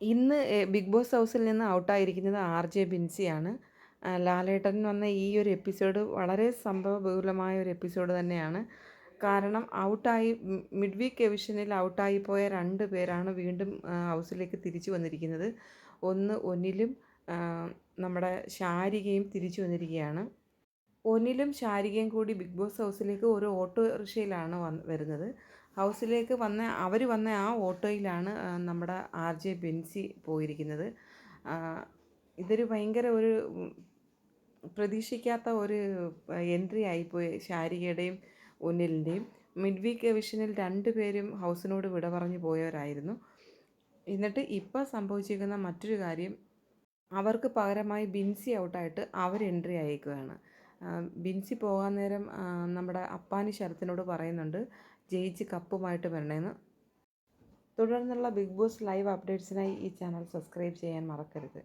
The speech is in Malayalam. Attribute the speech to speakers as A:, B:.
A: ഇന്ന് ബിഗ് ബോസ് ഹൗസിൽ നിന്ന് ഔട്ടായിരിക്കുന്നത് ആർ ജെ ബിൻസിയാണ്. ലാലേട്ടൻ വന്ന ഈ ഒരു എപ്പിസോഡ് വളരെ സംഭവബഹുലമായ ഒരു എപ്പിസോഡ് തന്നെയാണ്. കാരണം ഔട്ടായി മിഡ് വീക്ക് എവിഷനിൽ ഔട്ടായി പോയ രണ്ട് പേരാണ് വീണ്ടും ഹൗസിലേക്ക് തിരിച്ചു വന്നിരിക്കുന്നത്. ഒന്ന് ഒന്നിലും നമ്മുടെ ശാരികയും തിരിച്ചു വന്നിരിക്കുകയാണ്. ഒന്നിലും ശാരികയും കൂടി ബിഗ് ബോസ് ഹൗസിലേക്ക് ഒരു ഓട്ടോറിക്ഷയിലാണ് വന്ന് വരുന്നത്. ഹൗസിലേക്ക് വന്ന അവർ വന്ന ആ ഓട്ടോയിലാണ് നമ്മുടെ ആർ ജെ ബെൻസി പോയിരിക്കുന്നത്. ഇതൊരു ഭയങ്കര ഒരു പ്രതീക്ഷിക്കാത്ത ഒരു എൻട്രി ആയിപ്പോയി ശാരികയുടെയും ഒന്നിലിന്റെയും മിഡ് വീക്ക് വിഷനിൽ രണ്ടുപേരും ഹൗസിനോട് വിട പറഞ്ഞു പോയവരായിരുന്നു. എന്നിട്ട് ഇപ്പോൾ സംഭവിച്ചിരിക്കുന്ന മറ്റൊരു കാര്യം അവർക്ക് പകരമായി ബിൻസി ഔട്ടായിട്ട് അവർ എൻട്രി അയക്കുകയാണ്. ബിൻസി പോകാൻ നേരം നമ്മുടെ അപ്പാനി ശരത്തിനോട് പറയുന്നുണ്ട് ജയിച്ച് കപ്പുമായിട്ട് വരണമെന്ന് തുടർന്നുള്ള ബിഗ് ബോസ് ലൈവ് അപ്ഡേറ്റ്സിനായി ഈ ചാനൽ സബ്സ്ക്രൈബ് ചെയ്യാൻ മറക്കരുത്.